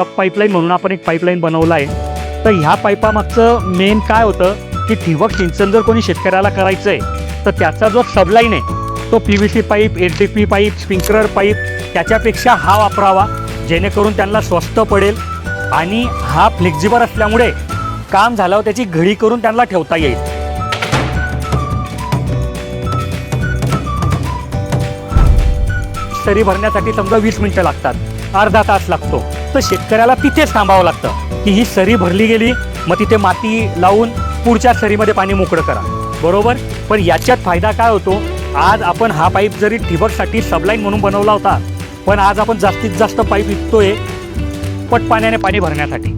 सब pipeline म्हणून आपण एक पाईपलाईन बनवला आहे. तर ह्या पाईपामागचं मेन काय होतं की ठिबक सिंचन जर कोणी शेतकऱ्याला करायचं आहे तर त्याचा जो सबलाईन आहे तो P V C pipe H D P pipe sprinkler pipe त्याच्यापेक्षा हा वापरावा जेणेकरून त्यांना स्वस्त पडेल आणि हा फ्लेक्झिबल असल्यामुळे काम झाल्यावर त्याची घडी करून त्यांना ठेवता येईल. सरी भरण्यासाठी समजा वीस मिनिटं लागतात. अर्धा तास लागतो. तर शेतकऱ्याला तिथेच थांबावं लागतं की ही सरी भरली गेली मग तिथे माती लावून पुढच्या सरीमध्ये पाणी मोकळं करा. बरोबर? पण याच्यात फायदा काय होतो? आज आपण हा पाईप जरी ठिबकसाठी सबलाईन म्हणून बनवला होता पण आज आपण जास्तीत जास्त पाईप विकतोय पट पाण्याने पाणी भरण्यासाठी.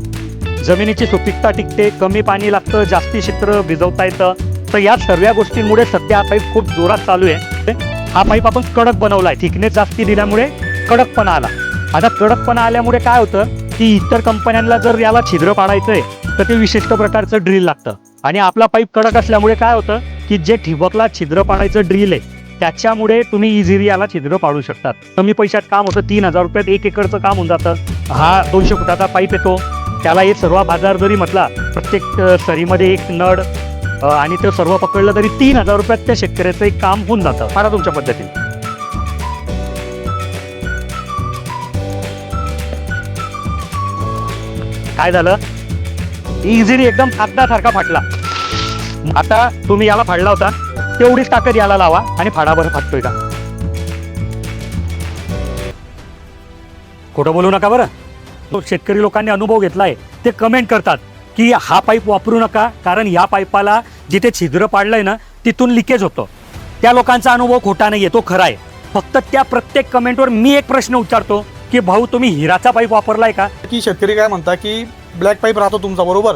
जमिनीची सुपीकता टिकते कमी पाणी लागतं जास्ती क्षेत्र भिजवता येतं. तर या सर्व गोष्टींमुळे सध्या हा पाईप खूप जोरात चालू आहे. हा पाईप आपण कडक बनवला आहे थिकनेस जास्ती दिल्यामुळे कडकपणा आला. आता कडकपणा आल्यामुळे काय होतं की इतर कंपन्यांना जर याला छिद्र पाडायचं आहे तर ते विशिष्ट प्रकारचं ड्रिल लागतं. आणि आपला पाईप कडक असल्यामुळे काय होतं की जे ठिबकला छिद्र पाडायचं ड्रिल आहे त्याच्यामुळे तुम्ही इझिली याला छिद्र पाडू शकतात. कमी पैशात काम होतं तीन हजार रुपयात एक एकरचं काम होऊन जातं. हा दोनशे फुटाचा पाईप येतो. त्याला हे सर्व बाजार जरी म्हटला प्रत्येक सरीमध्ये एक नळ आणि ते सर्व पकडलं तरी तीन हजार रुपयात त्या शेतकऱ्याचं एक काम होऊन जातं. फार तुमच्या पद्धतीने. काय झालं? इझिली एकदम कागदासारखा फाटला. आता तुम्ही याला फाडला होता. तेवढीच ताकद याला लावा आणि फाडाभर फाटतोय का? खोटं बोलू नका बरं. तो शेतकरी लोकांनी अनुभव घेतलाय. ते कमेंट करतात की हा पाईप वापरू नका कारण या पाईपाला जिथे छिद्र पाडलंय ना तिथून लिकेज होतं. त्या लोकांचा अनुभव खोटा नाहीये तो खरा आहे. फक्त त्या प्रत्येक कमेंटवर मी एक प्रश्न उचारतो की भाऊ तुम्ही हिराचा पाईप वापरलाय का? की शेतकरी काय म्हणता की ब्लॅक पाईप राहतो तुमचा बरोबर?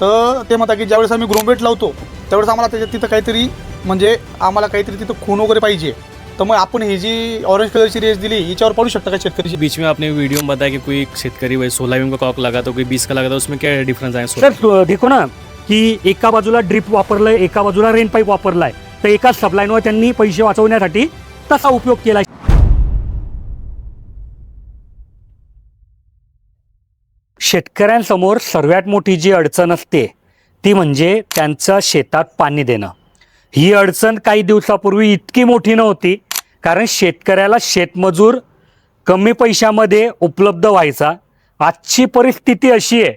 तर ते म्हणता की ज्यावेळेस आम्ही ग्रोमेट लावतो त्यावेळेस आम्हाला त्याच्यात तिथं काहीतरी म्हणजे आम्हाला काहीतरी तिथं खून वगैरे पाहिजे. तर मग आपण ही जी ऑरेंज कलरची रेस दिली याच्यावर पडू शकता का शेतकरी? बीच में आपने वीडियो में बताया कि कोई शेतकरी वही सोलह एम का कॉक लगा तो कोई बीस का लगा था उसमें क्या डिफरेंस आया सर तो देखो ना की एका बाजूला ड्रिप वापरलंय एका बाजूला रेन पाईप वापरलाय. तर एकाच सबलाईनवर त्यांनी पैसे वाचवण्यासाठी तसा उपयोग केला शेतकऱ्यांसमोर सर्वात मोठी जी अडचण असते ती म्हणजे त्यांचं शेतात पाणी देणं. ही अडचण काही दिवसापूर्वी इतकी मोठी नव्हती कारण शेतकऱ्याला शेतमजूर कमी पैशामध्ये उपलब्ध व्हायचा. आजची परिस्थिती अशी आहे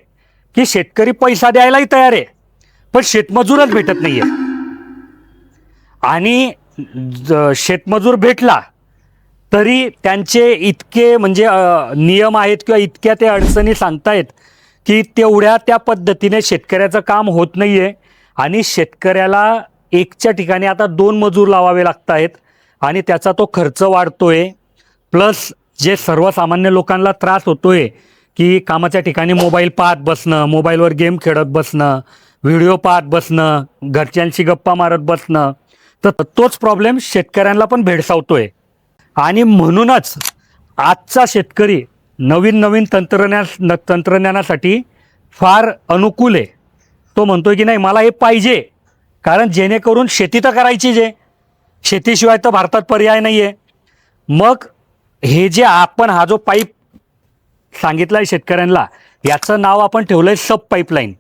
की शेतकरी पैसा द्यायलाही तयार आहे पण शेतमजूरच भेटत नाही आहे आणि ज- शेतमजूर भेटला तरी त्यांचे इतके म्हणजे नियम आहेत किंवा इतक्या ते अडचणी सांगतायत की तेवढ्या त्या पद्धतीने शेतकऱ्याचं काम होत नाही आहे आणि शेतकऱ्याला एकच्या ठिकाणी आता दोन मजूर लावावे लागत आहेत आणि त्याचा तो खर्च वाढतोय. प्लस जे सर्वसामान्य लोकांना त्रास होतोय की कामाच्या ठिकाणी मोबाईल पाहत बसणं मोबाईलवर गेम खेळत बसणं व्हिडिओ पाहत बसणं घरच्यांशी गप्पा मारत बसणं तर तोच प्रॉब्लेम शेतकऱ्यांना पण भेडसावतोय. आणि म्हणूनच आजचा शेतकरी नवीन नवीन तंत्रज्ञान न- तंत्रज्ञानासाठी फार अनुकूल आहे. तो म्हणतोय की नाही मला हे पाहिजे. कारण जेणेकरून शेती तर करायची जे शेतीशिवाय तर भारतात पर्याय नाही आहे मग हे जे आपण हा जो पाईप सांगितला आहे शेतकऱ्यांना याचं नाव आपण ठेवलं आहे सब पाईपलाईन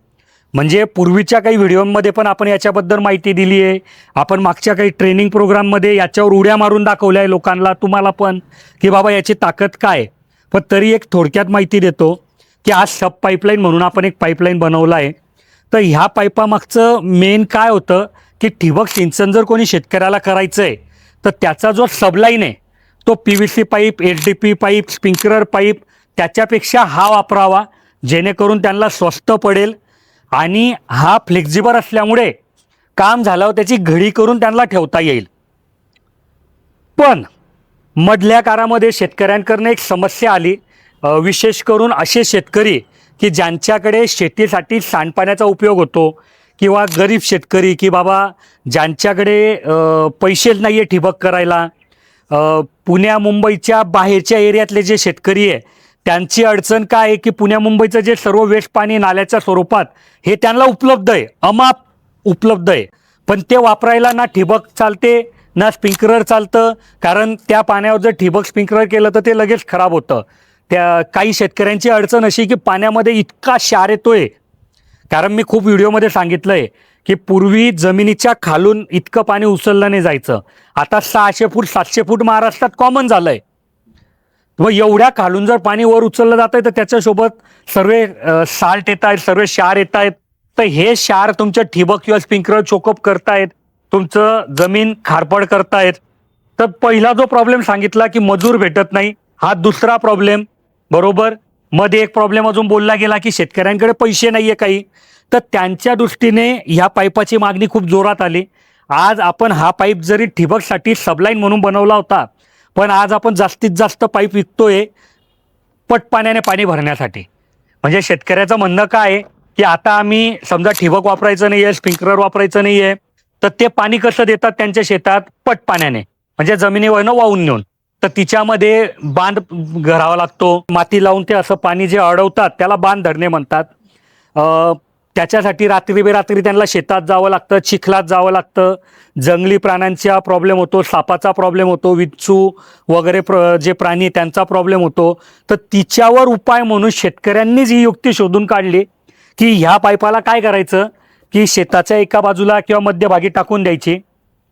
म्हणजे पूर्वीच्या काही व्हिडिओमध्ये पण आपण याच्याबद्दल माहिती दिली आहे आपण मागच्या काही ट्रेनिंग प्रोग्राममध्ये याच्यावर उड्या मारून दाखवल्या आहे लोकांना तुम्हाला पण की बाबा याची ताकद काय? पण तरी एक थोडक्यात माहिती देतो की आज सब पाईपलाईन म्हणून आपण एक पाईपलाईन बनवला आहे तर ह्या पाईपामागचं मेन काय होतं की ठिबक सिंचन जर कोणी शेतकऱ्याला करायचं आहे तर त्याचा जो सबलाईन आहे तो P V C pipe H D P pipe sprinkler pipe त्याच्यापेक्षा हा वापरावा जेणेकरून त्यांना स्वस्त पडेल आणि हा फ्लेक्झिबल असल्यामुळे काम झाल्यावर त्याची घडी करून त्यांना ठेवता येईल. पण मधल्या काळामध्ये शेतकऱ्यांकडनं एक समस्या आली. विशेष करून असे शेतकरी की ज्यांच्याकडे शेतीसाठी सांडपाण्याचा उपयोग होतो किंवा गरीब शेतकरी की बाबा ज्यांच्याकडे पैसेच नाही आहे ठिबक करायला. पुण्या मुंबईच्या बाहेरच्या एरियातले जे शेतकरी आहे त्यांची अडचण काय आहे की पुण्या मुंबईचं जे सर्व वेस्ट पाणी नाल्याच्या स्वरूपात हे त्यांना उपलब्ध आहे अमाप उपलब्ध आहे. पण ते वापरायला ना ठिबक चालते ना स्प्रिंकलर चालतं कारण त्या पाण्यावर जर ठिबक स्प्रिंकलर केलं तर ते लगेच खराब होतं. त्या काही शेतकऱ्यांची अडचण अशी की पाण्यामध्ये इतका क्षार येतोय. कारण मी खूप व्हिडिओमध्ये सांगितलं आहे की पूर्वी जमिनीच्या खालून इतकं पाणी उचललं नाही जायचं. आता सहाशे फूट सातशे फूट महाराष्ट्रात कॉमन झालं आहे व एवढ्या खालून जर पाणी वर उचललं जात आहे तर त्याच्यासोबत सर्व साल्ट येत आहेत सर्व क्षार येत आहेत तर हे क्षार तुमचं ठिबक किंवा स्प्रिंकलर चोकअप करतायत तुमचं जमीन खारपड करतायत. तर पहिला जो प्रॉब्लेम सांगितला की मजूर भेटत नाही हा दुसरा प्रॉब्लेम बरोबर? मध्ये एक प्रॉब्लेम अजून बोलला गेला की शेतकऱ्यांकडे पैसे नाही आहे काही. तर त्यांच्या दृष्टीने ह्या पाईपाची मागणी खूप जोरात आली. आज आपण हा पाईप जरी ठिबकसाठी सबलाईन म्हणून बनवला होता पण आज आपण जास्तीत जास्त पाईप विकतोय पट पाण्याने पाणी भरण्यासाठी. म्हणजे शेतकऱ्याचं म्हणणं काय आहे? की आता आम्ही समजा ठिबक वापरायचं नाही आहे स्प्रिंकलर वापरायचं नाही आहे तर ते पाणी कसं देतात त्यांच्या शेतात? पट पाण्याने. म्हणजे जमिनीवरनं वाहून नेऊन. तर तिच्यामध्ये बांध घरावा लागतो. माती लावून ते असं पाणी जे अडवतात त्याला बांध धरणे म्हणतात. त्याच्यासाठी रात्री बेरात्री त्यांना शेतात जावं लागतं चिखलात जावं लागतं. जंगली प्राण्यांचा प्रॉब्लेम होतो सापाचा प्रॉब्लेम होतो विच्छू वगैरे प्र जे प्राणी त्यांचा प्रॉब्लेम होतो. तर तिच्यावर उपाय म्हणून शेतकऱ्यांनीच ही युक्ती शोधून काढली की ह्या पाईपाला काय करायचं? की शेताच्या एका बाजूला किंवा मध्यभागी टाकून द्यायची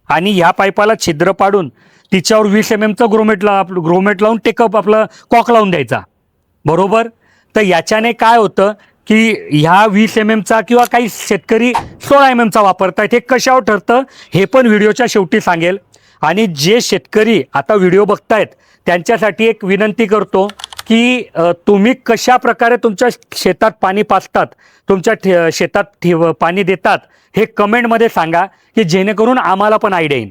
आणि ह्या पाईपाला छिद्र पाडून तिच्यावर वीस एम एमचं ग्रोमेट ला ग्रोमेट लावून टेकअप आपलं कॉक लावून द्यायचा. बरोबर? तर याच्याने काय होतं? की ह्या वीस एम एमचा किंवा काही शेतकरी सोळा एम एमचा वापरतायत हे कशावर ठरतं हे पण व्हिडिओच्या शेवटी सांगेल. आणि जे शेतकरी आता व्हिडिओ बघतायत त्यांच्यासाठी एक विनंती करतो की तुम्ही कशा प्रकारे तुमच्या शेतात पाणी पाचतात तुमच्या ठे शेतात ठेव पाणी देतात हे कमेंटमध्ये सांगा की जेणेकरून आम्हाला पण आयडिया येईल.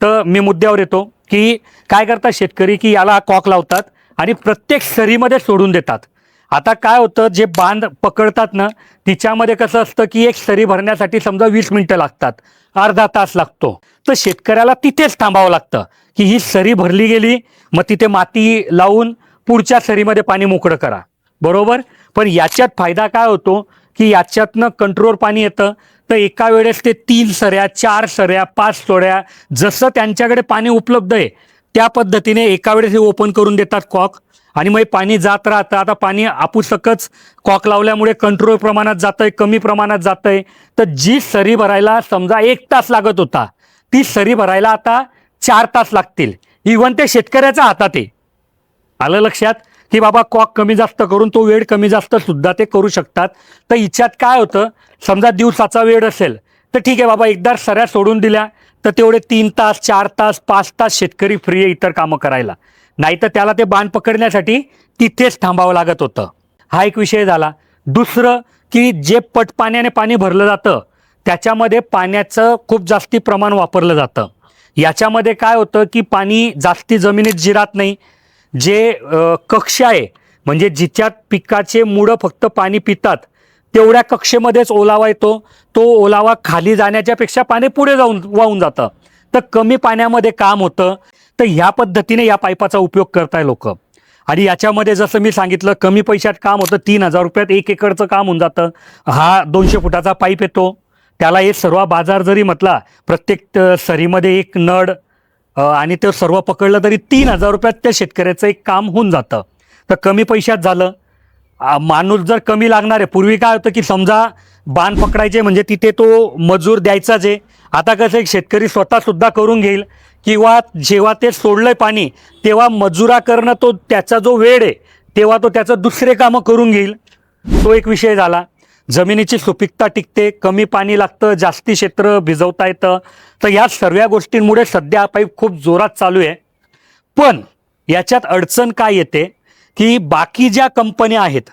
तर मी मुद्द्यावर येतो की काय करतात शेतकरी की याला कॉक लावतात आणि प्रत्येक सरीमध्ये सोडून देतात. आता काय होतं जे बांध पकडतात ना तिच्यामध्ये कसं असतं की एक सरी भरण्यासाठी समजा वीस मिनटं लागतात अर्धा तास लागतो. तर शेतकऱ्याला तिथेच थांबावं लागतं की ही सरी भरली गेली मग तिथे माती लावून पुढच्या सरीमध्ये पाणी मोकळं करा. बरोबर? पण याच्यात फायदा काय होतो की याच्यातनं कंट्रोल पाणी येतं तर एका वेळेस ते तीन सऱ्या चार सऱ्या पाच सोऱ्या जसं त्यांच्याकडे पाणी उपलब्ध आहे त्या पद्धतीने एका वेळेस हे ओपन करून देतात कॉक आणि मग पाणी जात राहतं. आता पाणी आपुसकच कॉक लावल्यामुळे कंट्रोल प्रमाणात जातंय कमी प्रमाणात जातंय. तर जी सरी भरायला समजा एक तास लागत होता ती सरी भरायला आता चार तास लागतील. इव्हन ते शेतकऱ्याच्या हातात आहे. आलं लक्षात? की बाबा कॉक कमी जास्त करून तो वेळ कमी जास्त सुद्धा ते करू शकतात. तर हिच्यात काय होतं? समजा दिवसाचा वेळ असेल तर ठीक आहे बाबा एकदा सऱ्या सोडून दिल्या तर तेवढे तीन तास चार तास पाच तास शेतकरी फ्री आहे इतर कामं करायला. नाहीतर त्याला ते बाण पकडण्यासाठी तिथेच थांबावं लागत होतं. हा एक विषय झाला. दुसरं की जे पट पाण्याने पाणी भरलं जातं त्याच्यामध्ये पाण्याचं खूप जास्ती प्रमाण वापरलं जातं. याच्यामध्ये काय होतं की पाणी जास्ती जमिनीत जिरात नाही. जे कक्ष आहे म्हणजे जिच्यात पिकाचे मुळं फक्त पाणी पितात तेवढ्या कक्षेमध्येच ओलावा येतो. तो ओलावा खाली जाण्याच्या पेक्षा पाणी पुढे जाऊन वाहून जातं. तर कमी पाण्यामध्ये काम होतं. तर ह्या पद्धतीने या पाईपाचा उपयोग करताय लोक. आणि याच्यामध्ये जसं मी सांगितलं कमी पैशात काम होतं तीन हजार रुपयात एक एकरचं काम होऊन जातं. हा दोनशे फुटाचा पाईप येतो. त्याला हे सर्व बाजार जरी म्हटला प्रत्येक सरीमध्ये एक नळ आणि ते सर्व पकडलं तरी तीन हजार रुपयात त्या शेतकऱ्याचं एक काम होऊन जातं. तर कमी पैशात झालं. माणूस जर कमी लागणार आहे पूर्वी काय होतं की समजा बाण पकडायचे म्हणजे तिथे तो मजूर द्यायचाच आहे आता कसं एक शेतकरी स्वतःसुद्धा करून घेईल. किंवा जेव्हा ते सोडलंय पाणी तेव्हा मजुरा करणं तो त्याचा जो वेळ आहे तेव्हा तो त्याचं दुसरे कामं करून घेईल. तो एक विषय झाला. जमिनीची सुपीकता टिकते कमी पाणी लागतं जास्ती क्षेत्र भिजवता येतं. तर या सर्व गोष्टींमुळे सध्या हा पाईप खूप जोरात चालू आहे. पण याच्यात अडचण काय येते की बाकी ज्या कंपन्या आहेत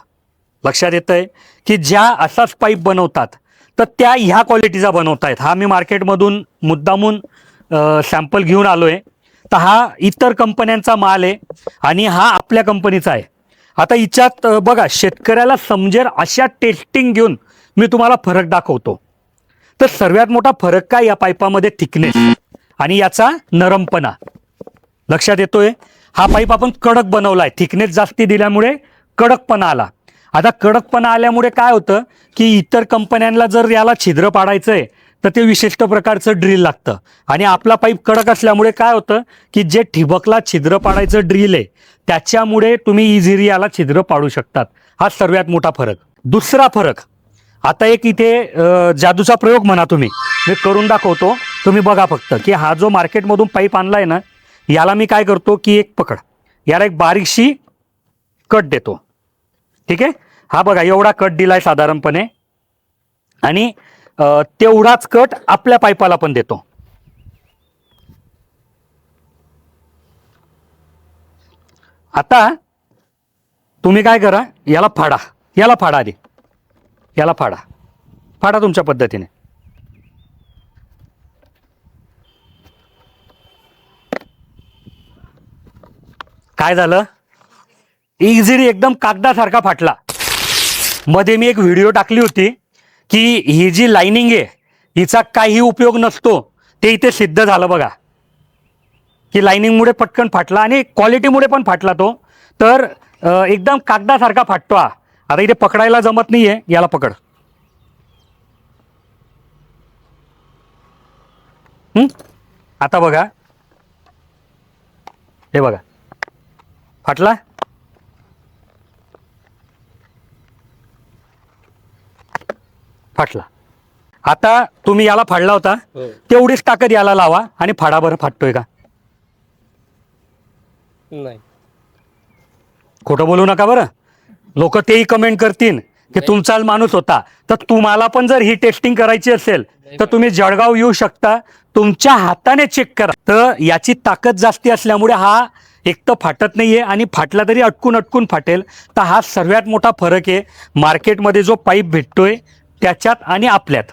लक्षात येतं आहे की ज्या असाच पाईप बनवतात तर त्या ह्या क्वालिटीचा बनवत आहेत हा मी मार्केटमधून मुद्दामून सॅम्पल घेऊन आलो आहे तर हा इतर कंपन्यांचा माल आहे आणि हा आपल्या कंपनीचा आहे. आता हिच्यात बघा शेतकऱ्याला समजेल अशा टेस्टिंग घेऊन मी तुम्हाला फरक दाखवतो. तर सर्वात मोठा फरक काय? या पाईपामध्ये थिकनेस आणि याचा नरमपणा. लक्षात येतोय? हा पाईप आपण कडक बनवलाय. थिकनेस जास्ती दिल्यामुळे कडकपणा आला. आता कडकपणा आल्यामुळे काय होतं? की इतर कंपन्यांना जर याला छिद्र पाडायचं आहे तर ते विशिष्ट प्रकारचं ड्रिल लागतं. आणि आपला पाईप कडक असल्यामुळे काय होतं की जे ठिबकला छिद्र पाडायचं ड्रिल आहे त्याच्यामुळे तुम्ही इझिली याला छिद्र पाडू शकतात. हा सर्वात मोठा फरक. दुसरा फरक आता एक इथे जादूचा प्रयोग म्हणा तुम्ही. मी करून दाखवतो. तुम्ही बघा फक्त की हा जो मार्केटमधून पाईप आणलाय ना याला मी काय करतो की एक पकड. याला एक बारीकशी कट देतो. ठीक आहे? हा बघा एवढा कट दिलाय साधारणपणे. आणि तेवढाच कट आपल्या पाईपाला पण देतो. आता तुम्ही काय करा याला फाडा याला फाडा आधी. याला फाडा. फाडा तुमच्या पद्धतीने. काय झालं? इझिली एकदम कागदासारखा फाटला. मध्ये मी एक व्हिडिओ टाकली होती. की ही जी लाईनिंग आहे हिचा काही उपयोग नसतो. ते इथे सिद्ध झालं बघा. की लाईनिंगमुळे पटकन फाटला आणि क्वालिटीमुळे पण फाटला तो. तर एकदम कागदासारखा फाटतो हा. आता इथे पकडायला जमत नाही आहे याला पकड. आता बघा. हे बघा. फाटला? फाटला. आता तुम्ही याला फाडला होता. तेवढीच ताकद याला लावा आणि फाडा बरं फाटतोय का? नाही. खोटं बोलू नका बरं. लोक तेही कमेंट करतील की तुमचा माणूस होता. तर तुम्हाला पण जर ही टेस्टिंग करायची असेल तर तुम्ही जळगाव येऊ शकता. तुमच्या हाताने चेक करा. तर याची ताकद जास्ती असल्यामुळे हा एक तर फाटत नाहीये आणि फाटला तरी अटकून अटकून फाटेल. तर हा सर्वात मोठा फरक आहे. मार्केटमध्ये जो पाईप भेटतोय त्याच्यात आणि आपल्यात.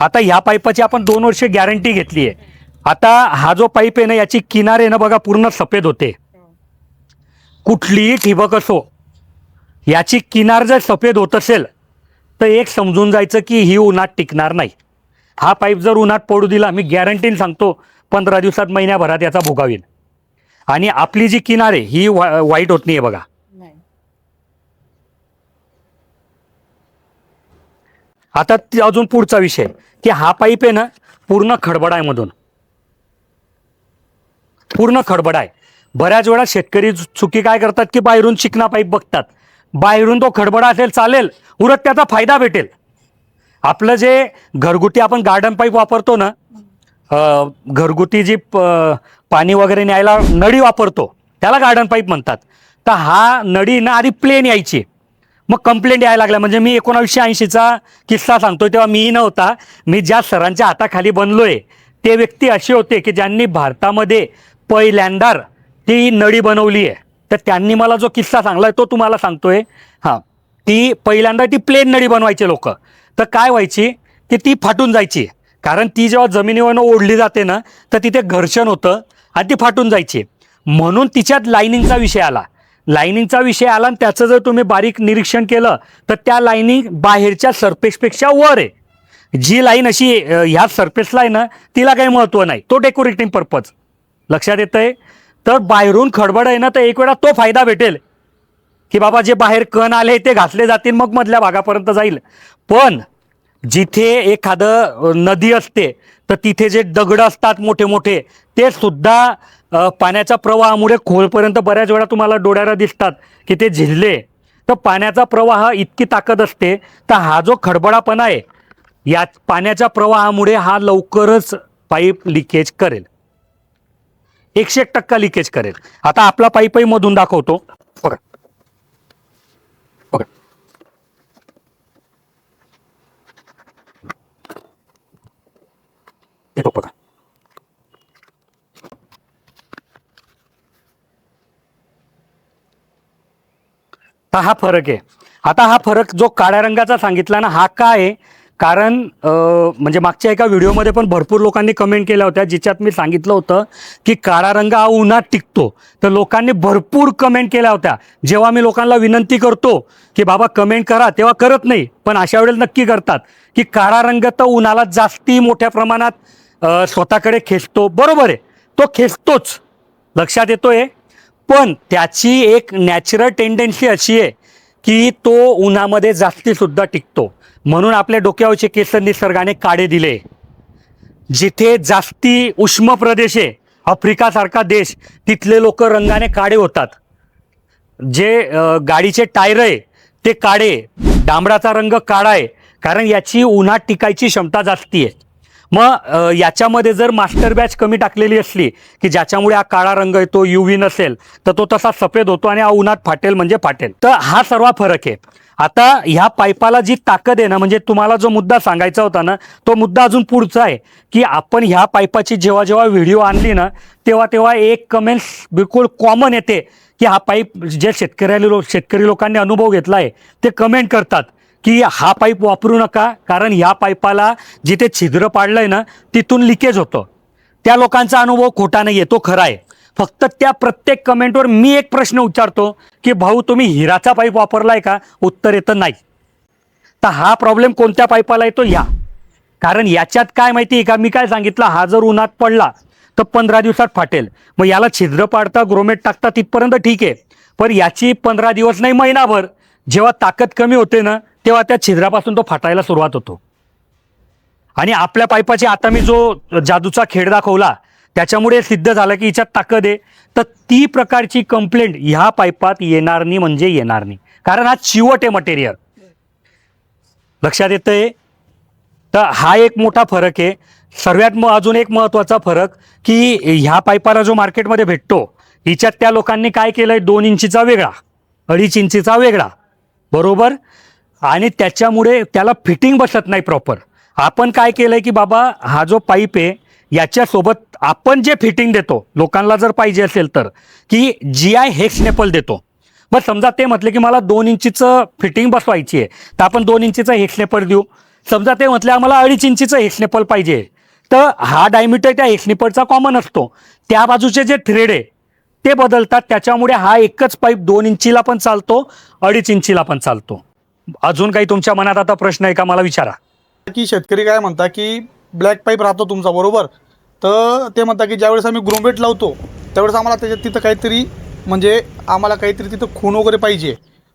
आता ह्या पाईपाची आपण दोन वर्ष गॅरंटी घेतली आहे आता हा जो पाईप आहे ना याची किनारे ना बघा पूर्ण सफेद होते. कुठलीही ठिबक असो याची किनार जर सफेद होत असेल तर एक समजून जायचं की ही उन्हात टिकणार नाही. हा पाईप जर उन्हात पडू दिला मी गॅरंटीन सांगतो पंधरा दिवसात महिन्याभरात याचा भोगावीन आणि आपली जी किनारे ही वा वाईट होत नाही बघा नाही आता ती अजून पुढचा विषय की हा पाईप आहे ना पूर्ण खडबड आहे मधून. पूर्ण खडबड आहे. बऱ्याच वेळा शेतकरी चुकी काय करतात की बाहेरून चिकना पाईप बघतात. बाहेरून तो खडबडा असेल चालेल उलट त्याचा फायदा भेटेल. आपलं जे घरगुती आपण गार्डन पाईप वापरतो ना घरगुती जी प- पाणी वगैरे न्यायला नळी वापरतो त्याला गार्डन पाईप म्हणतात. तर हा नळी ना आधी प्लेन यायची. मग कंप्लेंट यायला लागल्या. म्हणजे मी एकोणावीसशे ऐंशीचा किस्सा सांगतोय तेव्हा मीही नव्हता. मी ज्या सरांच्या हाताखाली बनलोय ते व्यक्ती असे होते की ज्यांनी भारतामध्ये पहिल्यांदा ती नळी बनवली आहे तर त्यांनी मला जो किस्सा सांगलाय तो तुम्हाला सांगतोय. हां ती पहिल्यांदा ती प्लेन नळी बनवायचे लोक. तर काय व्हायची? की ती फाटून जायची. कारण ती जेव्हा जमिनीवरनं ओढली जाते ना तर तिथे घर्षण होतं आणि ती फाटून जायची. म्हणून तिच्यात लाईनिंगचा विषय आला. लाईनिंगचा विषय आला आणि त्याचं जर तुम्ही बारीक निरीक्षण केलं तर त्या लाईनिंग बाहेरच्या सरफेसपेक्षा वर आहे. जी लाईन अशी ह्या सरफेसला आहे ना तिला काही महत्त्व नाही. तो डेकोरेटिंग पर्पज लक्षात येतंय? तर बाहेरून खडबड आहे ना तर एक वेळा तो फायदा भेटेल. की बाबा जे बाहेर कण आले ते घासले जातील मग मधल्या भागापर्यंत जाईल. पण जिथे एखादं नदी असते तर तिथे जे दगड असतात मोठे मोठे ते सुद्धा पाण्याच्या प्रवाहामुळे खोलपर्यंत बऱ्याच वेळा तुम्हाला डोळ्याला दिसतात की ते झिजले तर पाण्याचा प्रवाह इतकी ताकद असते तर हा जो खडबडापणा आहे या पाण्याच्या प्रवाहामुळे हा लवकरच पाईप लिकेज करेल. एकशे एक टक्का लिकेज करेल. आता आपला पाईपही मधून दाखवतो. बघा. बघा. येतो बघा. तर हा फरक आहे. आता हा फरक जो काळ्या रंगाचा सांगितला ना हा काय आहे? कारण म्हणजे मागच्या एका व्हिडिओमध्ये पण भरपूर लोकांनी कमेंट केल्या होत्या जिच्यात मी सांगितलं होतं की काळा रंग हा उन्हात टिकतो. तर लोकांनी भरपूर कमेंट केल्या होत्या. जेव्हा मी लोकांना विनंती करतो की बाबा कमेंट करा तेव्हा करत नाही. पण अशा वेळेस नक्की करतात की काळा रंग तर उन्हाला जास्ती मोठ्या प्रमाणात स्वतःकडे खेचतो. बरोबर आहे. तो खेचतोच. लक्षात येतोय? पण त्याची एक नॅचरल टेंडन्सी अशी आहे की तो उन्हामध्ये जास्तीसुद्धा टिकतो. म्हणून आपल्या डोक्यावरचे केस निसर्गाने काढे दिले. जिथे जास्ती उष्म प्रदेश आहे आफ्रिकासारखा देश तिथले लोक रंगाने काळे होतात. जे गाडीचे टायर आहे ते काळे. डांबराचा रंग काळा आहे. कारण याची उन्हात टिकायची क्षमता जास्ती आहे. मग याच्यामध्ये जर मास्टर बॅच कमी टाकलेली असली की ज्याच्यामुळे हा काळा रंग येतो यू नसेल तर तो तसा सफेद होतो आणि हा उन्हात फाटेल म्हणजे फाटेल. तर हा सर्व फरक आहे. आता ह्या पाईपाला जी ताकद आहे ना म्हणजे तुम्हाला जो मुद्दा सांगायचा होता ना तो मुद्दा अजून पुढचा आहे की आपण ह्या पाईपाची जेव्हा जेव्हा व्हिडिओ आणली ना तेव्हा तेव्हा एक कमेंट्स बिलकुल कॉमन येते की हा पाईप जे शेतकऱ्याला लो शेतकरी लोकांनी अनुभव घेतला आहे ते कमेंट करतात. की हा पाईप वापरू नका कारण ह्या पाईपाला जिथे छिद्र पाडलं आहे ना तिथून लिकेज होतं. त्या लोकांचा अनुभव खोटा नाही आहे तो खरा आहे. फक्त त्या प्रत्येक कमेंटवर मी एक प्रश्न विचारतो की भाऊ तुम्ही हिराचा पाईप वापरलाय का? उत्तर येतं नाही. तर हा प्रॉब्लेम कोणत्या पाईपाला येतो? या. कारण याच्यात काय माहिती आहे का? मी काय सांगितलं? हा जर उन्हात पडला तर पंधरा दिवसात फाटेल. मग याला छिद्र पाडता ग्रोमेट टाकता तिथपर्यंत ठीक आहे. पण याची पंधरा दिवस नाही महिनाभर. जेव्हा ताकद कमी होते ना तेव्हा त्या छिद्रापासून तो फाटायला सुरुवात होतो. आणि आपल्या पाईपाची आता मी जो जादूचा खेळ दाखवला त्याच्यामुळे सिद्ध झालं की हिच्यात ताकद आहे. तर ती प्रकारची कंप्लेंट ह्या पाईपात येणार नाही म्हणजे येणार नाही. कारण हा चिवट आहे मटेरियल लक्षात येतंय? तर हा एक मोठा फरक आहे. सर्वात मग अजून एक महत्त्वाचा फरक की ह्या पाईपाला जो मार्केटमध्ये भेटतो हिच्यात त्या लोकांनी काय केलंय? दोन इंचीचा वेगळा अडीच इंचीचा वेगळा. बरोबर? आणि त्याच्यामुळे त्याला फिटिंग बसत नाही प्रॉपर. आपण काय केलंय की बाबा हा जो पाईप आहे याच्यासोबत आपण जे फिटिंग देतो लोकांना जर पाहिजे असेल तर की जी आय हेक्स नेपल देतो. मग समजा ते म्हटले की मला दोन इंचीचं फिटिंग बसवायची आहे तर आपण दोन इंचीचं हेक्सनेपर देऊ. समजा ते म्हटले आम्हाला अडीच इंचीचं हेक्सनेपल पाहिजे तर हा डायमीटर त्या हेक्सनेपरचा कॉमन असतो. त्या बाजूचे जे थ्रेड आहे ते बदलतात. त्याच्यामुळे हा एकच पाईप दोन इंचीला पण चालतो अडीच इंचीला पण चालतो. अजून काही तुमच्या मनात आता प्रश्न आहे का? मला विचारा. की शेतकरी काय म्हणता की ब्लॅक पाईप राहतो तुमचा बरोबर? तर ते म्हणता की ज्यावेळेस आम्ही ग्रोमेट लावतो त्यावेळेस आम्हाला त्याच्यात तिथं काहीतरी म्हणजे आम्हाला काहीतरी तिथं खून वगैरे पाहिजे.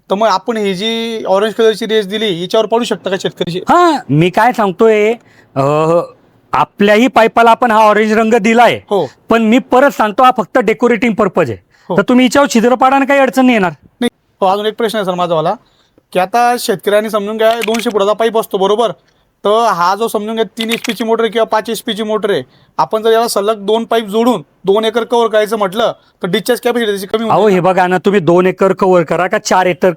तर मग आपण ही जी ऑरेंज कलरची रेस दिली याच्यावर पडू शकता का शेतकरी? हा मी काय सांगतोय अं, आपल्याही पाईपाला आपण हा ऑरेंज रंग दिलाय हो. पण मी परत सांगतो हा फक्त डेकोरेटिंग पर्पज आहे. हो. तर तुम्ही हिच्यावर छिद्र पाडाने काही अडचण नाही येणार. नाही. हो अजून एक प्रश्न आहे सर माझावाला की आता शेतकऱ्यांनी समजून घ्या दोनशे फुटाचा पाईप असतो बरोबर? तर हा जो समजून घ्या तीन एच पीची मोटर किंवा पाच एच पीची मोटर आहे. आपण जर याला सलग दोन पाईप जोडून दोन एकर कव्हर करायचं म्हटलं तर डिस्चार्ज कॅपॅसिटी त्याची कमी अहो होते हे बघा ना तुम्ही दोन एकर कव्हर करा का चार एकर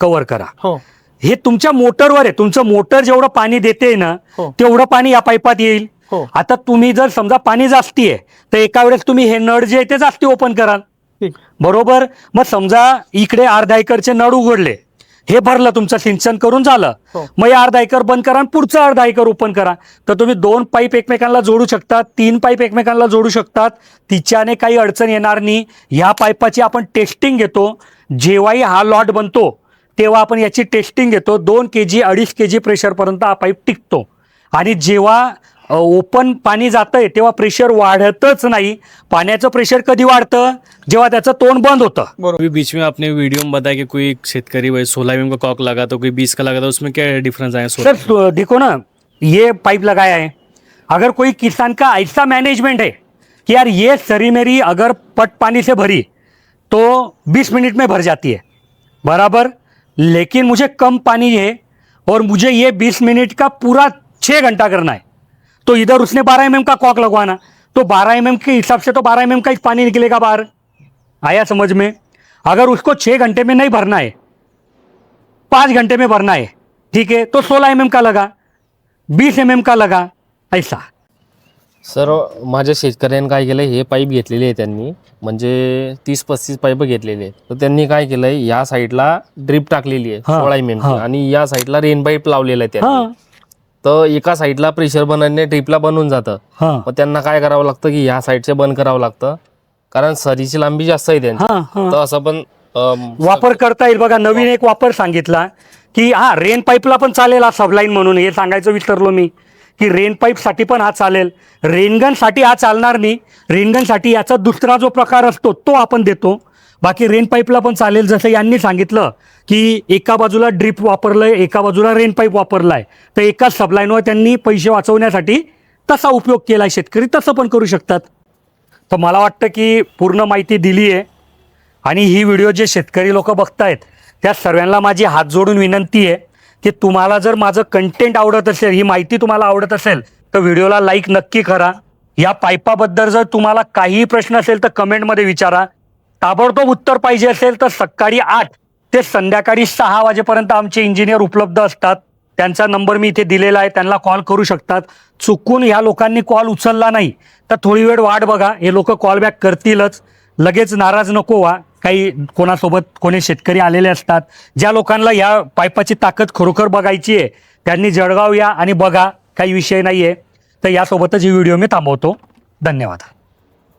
कव्हर करा? हो. हे तुमच्या मोटरवर आहे. तुमचं मोटर जेवढं पाणी देते ना हो. तेवढं पाणी या पाईपात येईल. हो. आता तुम्ही जर समजा पाणी जास्ती आहे तर एका वेळेस तुम्ही हे नळ जे आहे ते जास्ती ओपन कराल. ठीक. बरोबर? मग समजा इकडे अर्धा एकरचे नळ उघडले हे भरलं तुमचं सिंचन करून झालं. हो. मग हे अर्धा एकर बंद करा आणि पुढचं अर्धा एकर ओपन करा. तर तुम्ही दोन पाईप एकमेकांना जोडू शकतात तीन पाईप एकमेकांना जोडू शकतात. तिच्याने काही अडचण येणार नाही. ह्या पाईपाची आपण टेस्टिंग घेतो. जेव्हाही हा लॉट बनतो तेव्हा आपण याची टेस्टिंग घेतो. दोन के जी अडीच के जी प्रेशरपर्यंत हा पाईप टिकतो. आणि जेव्हा ओपन पाणी जातंय तेव्हा प्रेशर वाढतच नाही. पाण्याचं प्रेशर कधी वाढतं? जेव्हा त्याचं तोंड बंद होतं. अभी बीच में आपने वीडियो में बताया कि कोई शेतकारी भाई सोलह एम का कॉक लगा तो कोई बीस का लगा था उसमें क्या डिफरेंस आया सोलह? सर तो देखो ना ये पाइप लगाया है। अगर कोई किसान का ऐसा मैनेजमेंट है कि यार ये सरी मेरी अगर पट पानी से भरी तो 20 मिनट में भर जाती है। बराबर? लेकिन मुझे कम पानी है और मुझे ये 20 मिनट का पूरा छः घंटा करना है। तो इधर उसने 12 एम का कॉक लगवाना। तो 12 एम के हिसाब से तो 12 एम का ही पानी निकलेगा बाहर। आया समझ में? अगर उसको छः घंटे में नहीं भरना है पाँच घंटे में भरना है ठीक है तो सोलह एम का लगा बीस एम का लगा ऐसा। सर माझ्या शेतकऱ्यांनी काय केलं हे पाईप घेतलेले आहे त्यांनी म्हणजे तीस पस्तीस पाईप घेतलेले आहेत. तर त्यांनी काय केलंय या साईडला ड्रिप टाकलेली आहे सोळा एम एम. आणि या साईडला रेन पाईप लावलेला आहे त्यांनी. तर एका साईडला प्रेशर बनवणे ड्रिपला बनून जातं. हा. मग त्यांना काय करावं लागतं की या साईडचे बंद करावं लागतं. कारण सरीची लांबी जास्त आहे त्यांची. हा हा. तर असं पण वापर करता येईल. बघा नवीन एक वापर सांगितला की हा रेन पाईपला पण चालेल हा सबलाईन म्हणून. हे सांगायचं विसरलो मी की रेन पाईपसाठी पण हा चालेल. रेनगनसाठी हा चालणार नाही. रेनगनसाठी याचा दुसरा जो प्रकार असतो तो आपण देतो. बाकी रेन पाईपला पण चालेल. जसं यांनी सांगितलं की एका बाजूला ड्रिप वापरलंय एका बाजूला रेन पाईप वापरलाय. तर एकाच सबलाईनवर त्यांनी पैसे वाचवण्यासाठी तसा उपयोग केला शेतकरी. तसं पण करू शकतात. तर मला वाटतं की पूर्ण माहिती दिली आहे आणि ही व्हिडिओ जे शेतकरी लोक बघतायत त्या सर्वांना माझी हात जोडून विनंती आहे की तुम्हाला जर माझं कंटेंट आवडत असेल ही माहिती तुम्हाला आवडत असेल तर व्हिडिओला लाईक नक्की करा. या पाईपाबद्दल जर तुम्हाला काहीही प्रश्न असेल तर कमेंटमध्ये विचारा. ताबडतोब उत्तर पाहिजे असेल तर सकाळी आठ ते संध्याकाळी सहा वाजेपर्यंत आमचे इंजिनियर उपलब्ध असतात. त्यांचा नंबर मी इथे दिलेला आहे. त्यांना कॉल करू शकतात. चुकून ह्या लोकांनी कॉल उचलला नाही. तर थोडी वेळ वाट बघा. हे लोक कॉल बॅक करतीलच. लगेच नाराज नको व्हा. काही कोणासोबत कोणी शेतकरी आलेले असतात. ज्या लोकांना या पाईपाची ताकद खरोखर बघायची आहे त्यांनी जळगाव या आणि बघा. काही विषय नाही आहे तर यासोबतच ही व्हिडिओ मी थांबवतो. धन्यवाद.